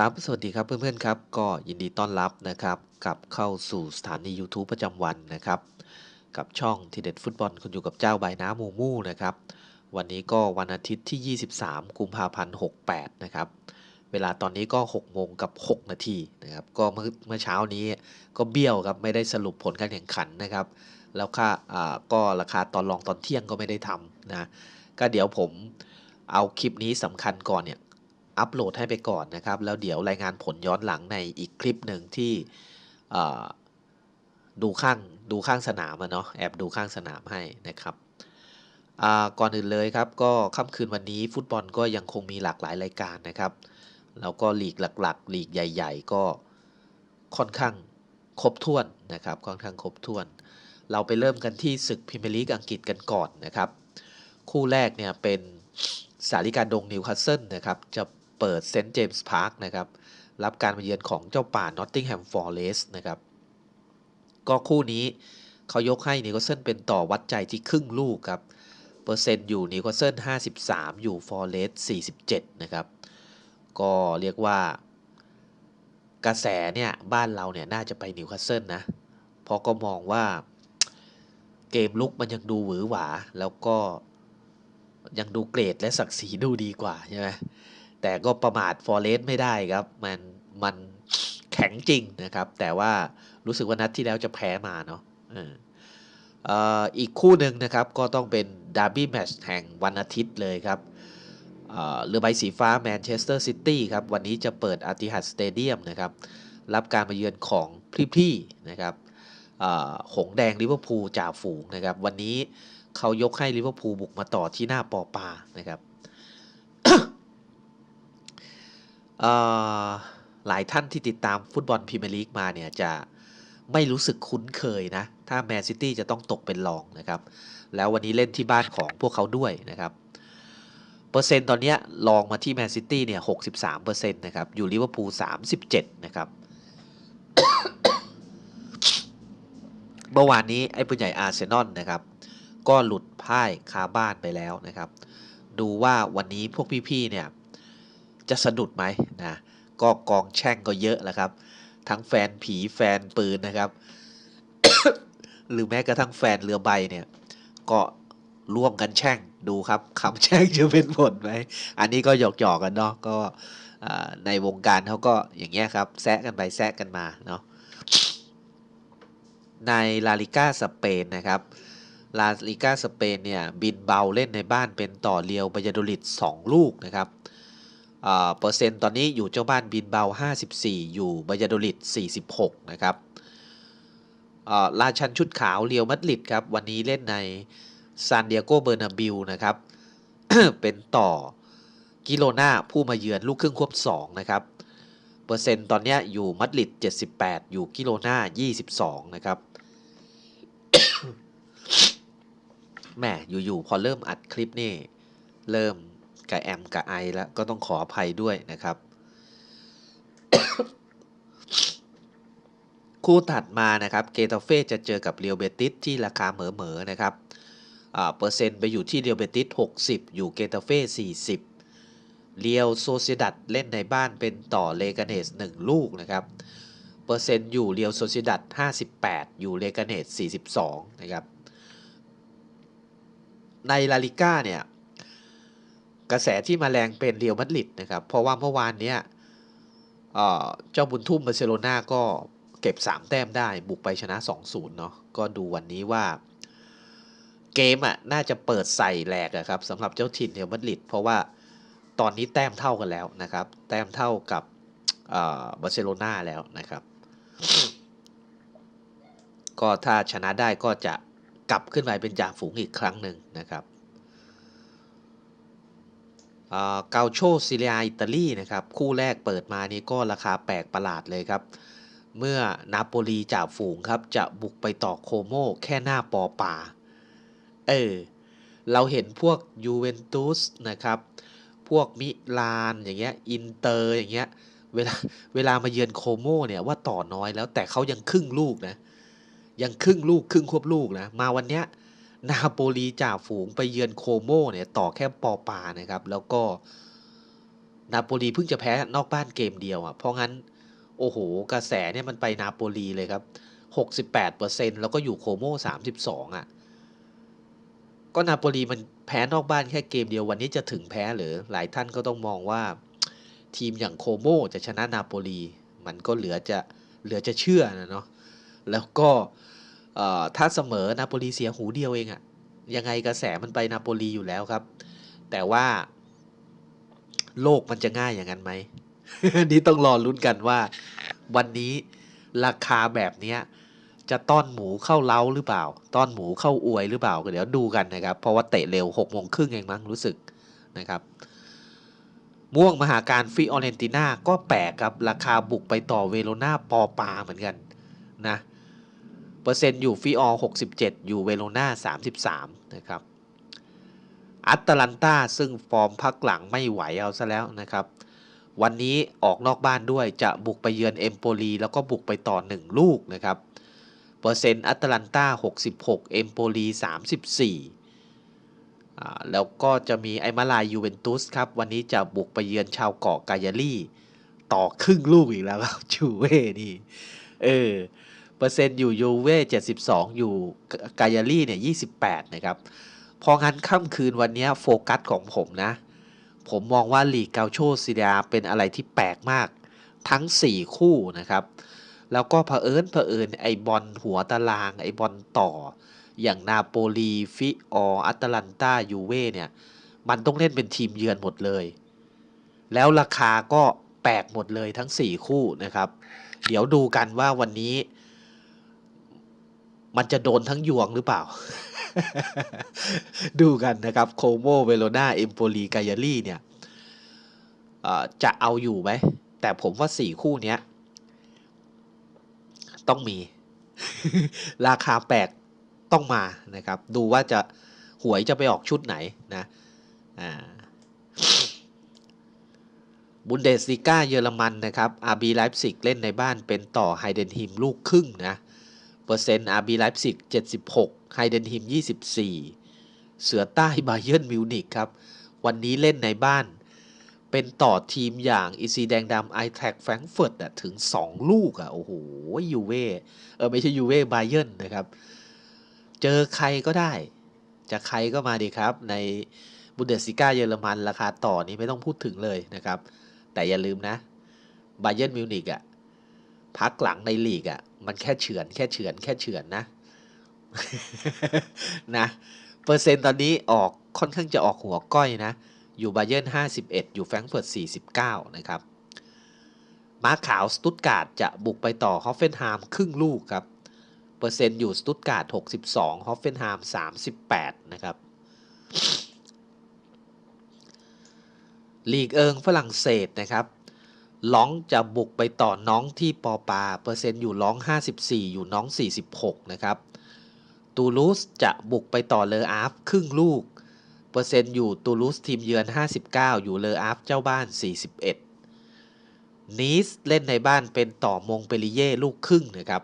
ครับ สวัสดีครับเพื่อนๆครับ ก็ยินดีต้อนรับนะครับกลับเข้าสู่สถานี YouTube ประจำวันนะครับ กับช่องทีเด็ดฟุตบอลคุณอยู่กับเจ้าใบน้ำมูมูนะครับ วันนี้ก็วันอาทิตย์ที่ 23 กุมภาพันธ์ 68 นะครับ เวลาตอนนี้ก็ 6 โมงกับ 6 นาทีนะครับ ก็เมื่อเมื่อเช้านี้ก็เบี้ยวครับ ไม่ได้สรุปผลการแข่งขันนะครับ แล้วค่าอ่าก็ราคาตอนรองตอนเที่ยงก็ไม่ได้ทำนะ ก็เดี๋ยวผมเอาคลิปนี้สำคัญก่อนเนี่ย อัปโหลดให้ไปก่อนนะครับ แล้วเดี๋ยวรายงานผลย้อนหลังในอีกคลิปหนึ่งที่ดูข้างดูข้างสนามอะเนาะแอบดูข้างสนามให้นะครับก่อนอื่นเลยครับก็ค่ำคืนวันนี้ฟุตบอลก็ยังคงมีหลากหลายรายการนะครับแล้วก็ลีกหลักๆลีกใหญ่ ๆ ก็ค่อนข้างครบถ้วนนะครับค่อนข้างครบถ้วน เราไปเริ่มกันที่ศึกพรีเมียร์ลีกอังกฤษกันก่อนนะครับ คู่แรกเนี่ยเป็นสาริกาดงนิวคาสเซิลนะครับจะ เปิดเซนต์เจมส์พาร์คนะครับรับการมาเยือนของเจ้าป่านอตติงแฮมฟอร์เรสนะครับก็คู่นี้เขายกให้นิวคาสเซิลเป็นต่อวัดใจที่ครึ่งลูกครับเปอร์เซ็นต์อยู่นิวคาสเซิล53 อยู่ฟอร์เรส47 นะครับก็เรียกว่ากระแสเนี่ยบ้านเราเนี่ยน่าจะไปนิวคาสเซิลนะเพราะก็มองว่าเกมลุกมันยังดูหวือหวา แล้วก็ยังดูเกรดและศักดิ์ศรีดูดีกว่าใช่ไหม แต่ก็ประมาทฟอร์เรสต์ไม่ได้ครับ มันมันแข็งจริงนะครับ แต่ว่ารู้สึกว่านัดที่แล้วจะแพ้มาเนาะอีกคู่หนึ่งนะครับก็ต้องเป็นดาร์บี้แมช์แห่งวันอาทิตย์เลยครับเรือใบสีฟ้าแมนเชสเตอร์ซิตี้ครับ วันนี้จะเปิดอาร์ติฮัดสเตเดียมนะครับ รับการมาเยือนของพี่ๆนะครับหงแดงลิเวอร์พูลจ่าฝูงนะครับ วันนี้เขายกให้ลิเวอร์พูลบุกมาต่อที่หน้าปอปานะครับ หลายท่านที่ติดตามฟุตบอลพรีเมียร์ลีกมาเนี่ยจะไม่รู้สึกคุ้นเคยนะ ถ้าแมนซิตี้จะต้องตกเป็นรองนะครับ แล้ววันนี้เล่นที่บ้านของพวกเขาด้วยนะครับ เปอร์เซ็นต์ตอนนี้ยลองมาที่แมนซิตี้เนี่ย63เปอร์เซ็นต์นะครับ อยู่ลิเวอร์พูล37นะครับ เมื่อวานนี้ไอ้ปืนใหญ่อาร์เซนอลนะครับ ก็หลุดพ่ายคาบ้านไปแล้วนะครับ ดูว่าวันนี้พวกพี่ๆเนี่ย จะสะดุดไหมนะก็กองแช่งก็เยอะแล้วครับ ทั้งแฟนผีแฟนปืนนะครับ หรือแม้กระทั่งแฟนเรือใบเนี่ยก็ร่วมกันแช่งดูครับคำแช่งจะเป็นผลไหมอันนี้ก็หยอกๆกันเนาะก็ในวงการเขาก็อย่างเงี้ยครับแซะกันไปแซะกันมาเนาะในลาลิก้าสเปนนะครับลาลิก้าสเปนเนี่ยบินเบาเล่นในบ้านเป็นต่อเรียวบายาโดลิด2ลูกนะครับ เปอร์เซ็นต์ตอนนี้อยู่เจ้าบ้านบินเบา 54 อยู่บายาโดลิด 46 นะครับอ่าราชันชุดขาวเรียวมัดริดครับ วันนี้เล่นในซานเดียโกเบอร์นาบิลนะครับ เป็นต่อกิโลนาผู้มาเยือนลูกครึ่งควบ 2 นะครับ เปอร์เซ็นต์ตอนนี้อยู่มัดริด 78 อยู่กิโลนา22 นะครับแหมอยู่ๆพอเริ่มอัดคลิปนี่ เริ่ม กระแอมกระไอแล้วก็ต้องขออภัยด้วยนะครับ คู่ถัดมานะครับเกตาเฟ่จะเจอกับเรียวเบติสที่ราคาเหมอๆนะครับอ่าเปอร์เซ็นต์ไปอยู่ที่เรียวเบติส60 อยู่เกตาเฟ่40เรียวโซเซดัดเล่นในบ้านเป็นต่อเลกาเนส1ลูกนะครับเปอร์เซ็นต์อยู่เรียวโซเซดัด58 อยู่เลกาเนส42 นะครับ ในลาลิก้าเนี่ย กระแสที่มาแรงเป็นเรียวมัดริดนะครับ เพราะว่าเมื่อวานเนี้ยเจ้าบุญทุ่มบาร์เซโลนาก็เก็บ 3 แต้มได้บุกไปชนะ 2-0 เนาะก็ดูวันนี้ว่าเกมอะน่าจะเปิดใส่แหลกอะครับสำหรับเจ้าถิ่นเรียวมัดริดเพราะว่าตอนนี้แต้มเท่ากันแล้วนะครับ แต้มเท่ากับบาร์เซโลนาแล้วนะครับ ก็ถ้าชนะได้ก็จะกลับขึ้นไปเป็นจ่าฝูงอีกครั้งหนึ่งนะครับ เกาโชซิเลียอิตาลีนะครับ คู่แรกเปิดมานี้ก็ราคาแปลกประหลาดเลยครับ เมื่อนาโปลีจ่าฝูงครับ จะบุกไปต่อโคโมแค่หน้าปอป่า เออ เราเห็นพวกยูเวนตุสนะครับ พวกมิลานอย่างเงี้ยอินเตอร์อย่างเงี้ยเวลาเวลามาเยือนโคโมเนี่ยว่าต่อน้อยแล้วแต่เขายังครึ่งลูกนะ ยังครึ่งลูกครึ่งควบลูกนะ มาวันเนี้ย นาโปลีจ่าฝูงไปเยือนโคโมเนี่ยต่อแค่ปอปานะครับ แล้วก็นาโปลีเพิ่งจะแพ้นอกบ้านเกมเดียวอะเพราะงั้นโอ้โหกระแสเนี่ยมันไปนาโปลีเลยครับ 68%แล้วก็อยู่โคโม่32 อะ ก็นาโปลีมันแพ้นอกบ้านแค่เกมเดียววันนี้จะถึงแพ้หรือหลายท่านก็ต้องมองว่า ทีมอย่างโคโม่จะชนะนาโปลี มันก็เหลือจะเหลือจะเชื่อนะเนาะแล้วก็ ถ้าเสมอนาโปลีเสียหูเดียวเองอะยังไงกระแสมันไปนาโปลีอยู่แล้วครับ แต่ว่าโลกมันจะง่ายอย่างนั้นไหมนี่ต้องรอลุ้นกันว่า วันนี้ราคาแบบเนี้ยจะต้อนหมูเข้าเล้าหรือเปล่า ต้อนหมูเข้าอวยหรือเปล่าก็เดี๋ยวดูกันนะครับ เพราะว่าเตะเร็วหกโมงครึ่งเองมั้งรู้สึกนะครับ ม่วงมหาการฟิออเรนติน่าก็แปลกครับ ราคาบุกไปต่อเวโรนาปอปาเหมือนกันนะ เปอร์เซ็นต์อยู่ฟิออ67 อยู่เวโรนา33 นะครับอัตแลนตาซึ่งฟอร์มพักหลังไม่ไหวเอาซะแล้วนะครับ วันนี้ออกนอกบ้านด้วยจะบุกไปเยือนเอมโปลีแล้วก็บุกไปต่อ 1 ลูกนะครับ เปอร์เซ็นต์อัตแลนตา66 เอมโปลี34อ่แล้วก็จะมีไอมาลายยูเวนตุสครับ วันนี้จะบุกไปเยือนชาวเกาะกายาลีต่อครึ่งลูกอีกแล้วครับจูเว่นี่ เออ เปอร์เซ็นต์อยู่ยูเว่72 อยู่กายาลีเนี่ย28 นะครับ พองั้นค่ำคืนวันนี้โฟกัสของผมนะ ผมมองว่าลีกเกาโชซีเรียเป็นอะไรที่แปลกมาก ทั้ง 4 คู่นะครับ แล้วก็เผอิญเผอิญไอบอลหัวตาราง ไอบอลต่อ อย่างนาโปลีฟิอออัตแลนตายูเว่เนี่ย มันต้องเล่นเป็นทีมเยือนหมดเลย แล้วราคาก็แปลกหมดเลยทั้ง 4 คู่นะครับ เดี๋ยวดูกันว่าวันนี้ มันจะโดนทั้งยวงหรือเปล่า ดูกันนะครับ โคโมเวโรนาเอมโปลีกายาลีเนี่ยจะเอาอยู่ไหม แต่ผมว่าสี่คู่นี้ต้องมี ราคาแปลกต้องมานะครับ ดูว่าจะหวยจะไปออกชุดไหนนะบุนเดสลิก้าเยอรมันนะครับอาร์บีไลฟ์ซิกเล่นในบ้านเป็นต่อไฮเดนฮิมลูกครึ่งนะ เปอร์เซ็นต์อาร์บีไลฟ์ซิก76 ไฮเดนฮิม 24 เสือใต้บาเยิร์นมิวนิกครับ วันนี้เล่นในบ้าน เป็นต่อทีมอย่างอีซีแดงดำไอแท็กแฟรงเฟิร์ตถึง 2 ลูกอะโอ้โห ยูเว่เออ ไม่ใช่ยูเว่บาเยิร์นนะครับ เจอใครก็ได้ จะใครก็มาดีครับ ในบุนเดสซิก้าเยอรมัน ราคาต่อนี้ไม่ต้องพูดถึงเลยนะครับ แต่อย่าลืมนะบาเยิร์นมิวนิกอะพักหลังในลีกอะ มันแค่เฉือนแค่เฉือนแค่เฉือนนะนะเปอร์เซ็นต์ตอนนี้ออกค่อนข้างจะออกหัวก้อยนะ อยู่บาเยิร์น51 อยู่แฟรงก์เฟิร์ต49 นะครับ ม้าขาวสตุตการ์ดจะบุกไปต่อฮอฟเฟนไฮม์ครึ่งลูกครับ เปอร์เซ็นต์อยู่สตุตการ์ด62 ฮอฟเฟนไฮม์38 นะครับลีกเอิงฝรั่งเศสนะครับ ล้องจะบุกไปต่อน้องที่ปอปา เปอร์เซ็นต์อยู่ล้อง 54 อยู่น้อง 46 นะครับตูลูสจะบุกไปต่อเลออาฟครึ่งลูก เปอร์เซ็นต์อยู่ตูลูสทีมเยือน 59 อยู่เลออาฟเจ้าบ้าน 41 นีสเล่นในบ้านเป็นต่อมงเปริเย่ลูกครึ่งนะครับ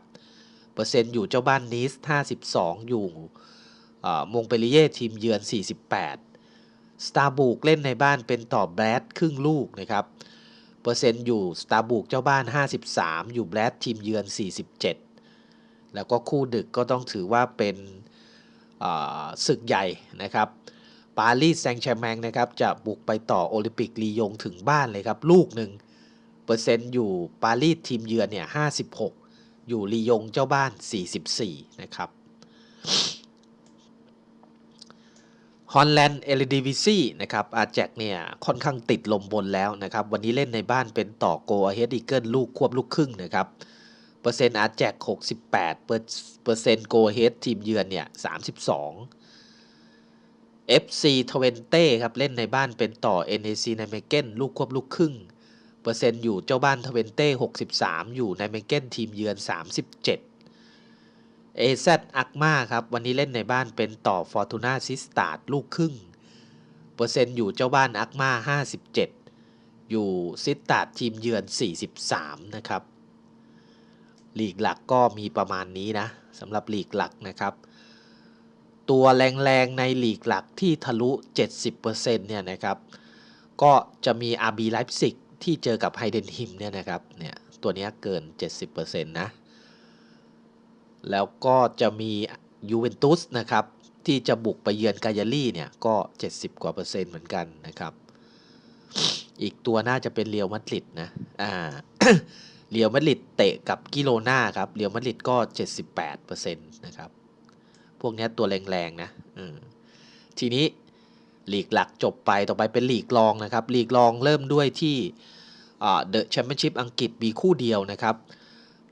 เปอร์เซ็นต์อยู่เจ้าบ้านนีส 52 อยู่มงเปริเย่ทีมเยือน 48 สตาร์บุกเล่นในบ้านเป็นต่อแบรดครึ่งลูกนะครับเเปอร์เซ็นต์อยู่สตาร์บุกเจ้าบ้าน 53 อยู่แบรดทีมเยือน 47 แล้วก็คู่ดึกก็ต้องถือว่าเป็นศึกใหญ่นะครับ ปารีสแซงต์แชร์แมงนะครับ จะบุกไปต่อโอลิมปิกลียงถึงบ้านเลยครับ ลูกหนึ่งเปอร์เซ็นต์อยู่ปารีสทีมเยือนเนี่ย 56 อยู่ลียงเจ้าบ้าน 44 นะครับ ฮอลแลนด์เอลิดิวิซีนะครับอาแจกเนี่ยค่อนข้างติดลมบนแล้วนะครับ วันนี้เล่นในบ้านเป็นต่อโกอเฮดอีเกิลลูกควบลูกครึ่งนะครับ เปอร์เซ็นต์อาแจก 68 เปอร์เซ็นต์โกเฮดทีมเยือนเนี่ย 32 FC 20ครับเล่นในบ้านเป็นต่อ NAC ไนเมเกนลูกควบลูกครึ่ง เปอร์เซ็นต์อยู่เจ้าบ้าน20 63 อยู่ไนเมเกนทีมเยือน 37 AZ อักมาครับ วันนี้เล่นในบ้านเป็นต่อ Fortuna s i s t a r ลูกครึ่ง เปอร์เซ็นต์อยู่เจ้าบ้านอักมา 57 อยู่ซิสตาร์ทีมเยือน 43 นะครับลีกหลักก็มีประมาณนี้นะสำหรับลีกหลักนะครับ ตัวแรงๆในลีกหลักที่ทะลุ 70%เนี่ยนะครับ ก็จะมี RB Leipzig ที่เจอกับไฮเดนฮิมเนี่ยนะครับเนี่ยตัวนี้เกิน 70%นะ แล้วก็จะมียูเวนตุสนะครับที่จะบุกไปเยือนกายาลี่เนี่ยก็ 70 กว่าเปอร์เซ็นต์เหมือนกันนะครับอีกตัวน่าจะเป็นเรียวมาดริดนะอ่าเรียวมาดริดเตะกับกิโลนาครับเรียวมาดริดก็ 78%นะครับพวกนี้ตัวแรงๆนะทีนี้หลีกหลักจบไปต่อไปเป็นหลีกรองนะครับหลีกรองเริ่มด้วยที่เดอะแชมเปี้ยนชิพอังกฤษมีคู่เดียวนะครับ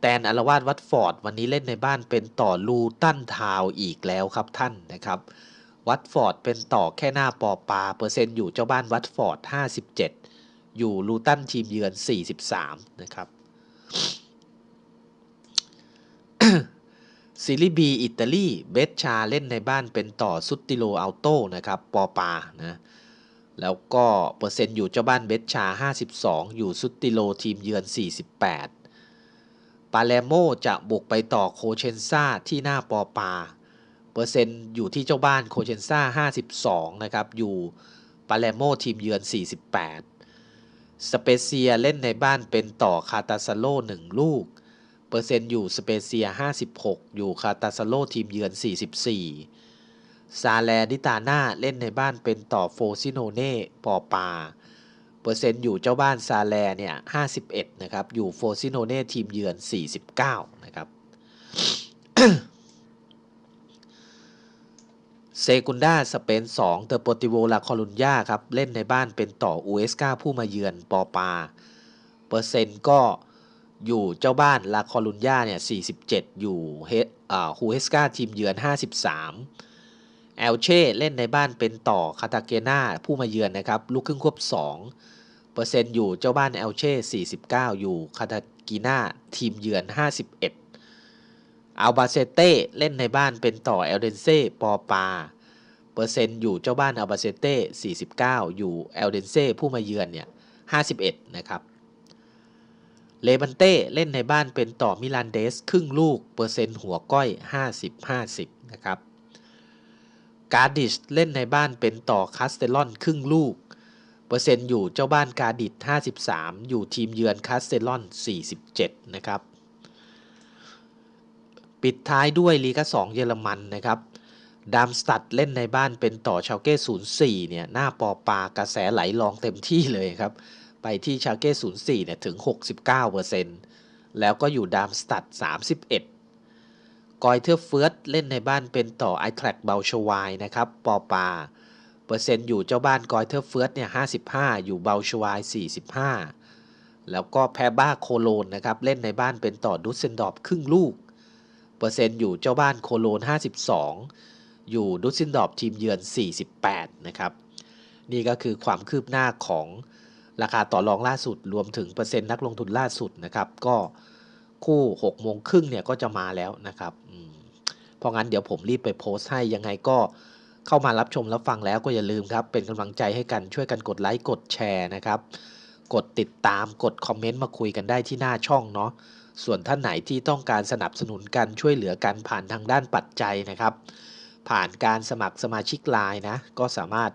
แตนอารวาสวัตฟอร์ดวันนี้เล่นในบ้านเป็นต่อลูตันทาวอีกแล้วครับท่านนะครับวัตฟอร์ดเป็นต่อแค่หน้าปอปาเปอร์เซ็นต์อยู่เจ้าบ้านวัตฟอร์ด 57 อยู่ลูตันทีมเยือน 43 นะครับซีรีบีอิตาลีเบสชาเล่นในบ้านเป็นต่อซุตติโลอัลโตนะครับปอปานะแล้วก็เปอร์เซ็นต์อยู่เจ้าบ้านเบสชา 52 อยู่ซุตติโลทีมเยือน 48 ปาเลโมจะบุกไปต่อโคเชนซาที่หน้าปอปา เปอร์เซ็นต์อยู่ที่เจ้าบ้านโคเชนซา52 นะครับ อยู่ปาเลโมทีมเยือน 48 สเปเซียเล่นในบ้านเป็นต่อคาตาซาโล 1 ลูก เปอร์เซ็นต์อยู่สเปเซีย 56 อยู่คาตาซาโลทีมเยือน 44 ซาแลดิตาน่าเล่นในบ้านเป็นต่อโฟซิโนเน่ปอปา เปอร์เซ็นต์อยู่เจ้าบ้านซาแลเนี่ย51 นะครับ อยู่โฟซิโนเน่ทีมเยือน 49 นะครับเซกุนดาสเปน2เตอร์โปติโวลาคอลุนยาครับ เล่นในบ้านเป็นต่ออูเอสกาผู้มาเยือนปอปา เปอร์เซ็นต์ก็อยู่เจ้าบ้านลาคอลุนยาเนี่ย47 อยู่เฮอ่าฮูเฮสกาทีมเยือน 53 แอลเช่เล่นในบ้านเป็นต่อคาตาเกนาผู้มาเยือนนะครับลูกครึ่งควบ 2 เปอร์เซ็นต์อยู่เจ้าบ้านแอลเช่ 49 อยู่คาตากีนาทีมเยือน 51 อัลบาเซเต้เล่นในบ้านเป็นต่อเอลเดนเซ่ปอปา เปอร์เซ็นต์อยู่เจ้าบ้านอัลบาเซเต้49 อยู่เอลเดนเซ่ผู้มาเยือนเนี่ย 51 นะครับเลบันเต้เล่นในบ้านเป็นต่อมิลานเดส ครึ่งลูก เปอร์เซ็นต์หัวก้อย 50-50 นะครับ การดิชเล่นในบ้านเป็นต่อคาสเตลอนครึ่งลูก เปอร์เซ็นต์อยู่เจ้าบ้านการดิช53 อยู่ทีมเยือนคาสเตลอน 47 นะครับ ปิดท้ายด้วยลีกา2 เยอรมันนะครับดามสตัดเล่นในบ้านเป็นต่อชาวเก้04 เนี่ย หน้าปอปากระแสไหลลองเต็มที่เลยครับ ไปที่ชาเก้04 เนี่ย ถึง 69%แล้วก็อยู่ดามสตัด 31 กอยเทอร์เฟิร์สเล่นในบ้านเป็นต่อไอแทร็กเบลชวายนะครับปอปาเปอร์เซ็นต์อยู่เจ้าบ้านกอยเทอร์เฟิร์สเนี่ย55 อยู่เบลชวาย 45 แล้วก็แพบ้าโคโลนนะครับ เล่นในบ้านเป็นต่อดุสเซนดอฟครึ่งลูก เปอร์เซ็นต์อยู่เจ้าบ้านโคโลน 52 อยู่ดุสเซนดอฟทีมเยือน 48 นะครับ นี่ก็คือความคืบหน้าของราคาต่อรองล่าสุด รวมถึงเปอร์เซ็นต์นักลงทุนล่าสุดนะครับ ก็ คู่6โมงครึ่งเนี่ยก็จะมาแล้วนะครับเพราะงั้นเดี๋ยวผมรีบไปโพสต์ให้ยังไงก็เข้ามารับชมรับฟังแล้วก็อย่าลืมครับ เป็นกำลังใจให้กันช่วยกันกดไลค์กดแชร์นะครับ กดติดตามกดคอมเมนต์มาคุยกันได้ที่หน้าช่องเนาะส่วนท่านไหนที่ต้องการสนับสนุนกันช่วยเหลือกันผ่านทางด้านปัจจัยนะครับ ผ่านการสมัครสมาชิกไลน์นะก็สามารถ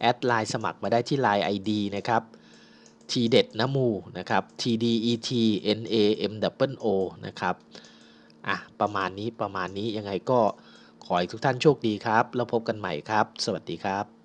แอดไลน์สมัครมาได้ที่ไลน์ ID นะครับ ทีเด็ดนะมูนะครับ T D E T N A M W O นะครับอะประมาณนี้ประมาณนี้ยังไงก็ขอให้ทุกท่านโชคดีครับ แล้วพบกันใหม่ครับ สวัสดีครับ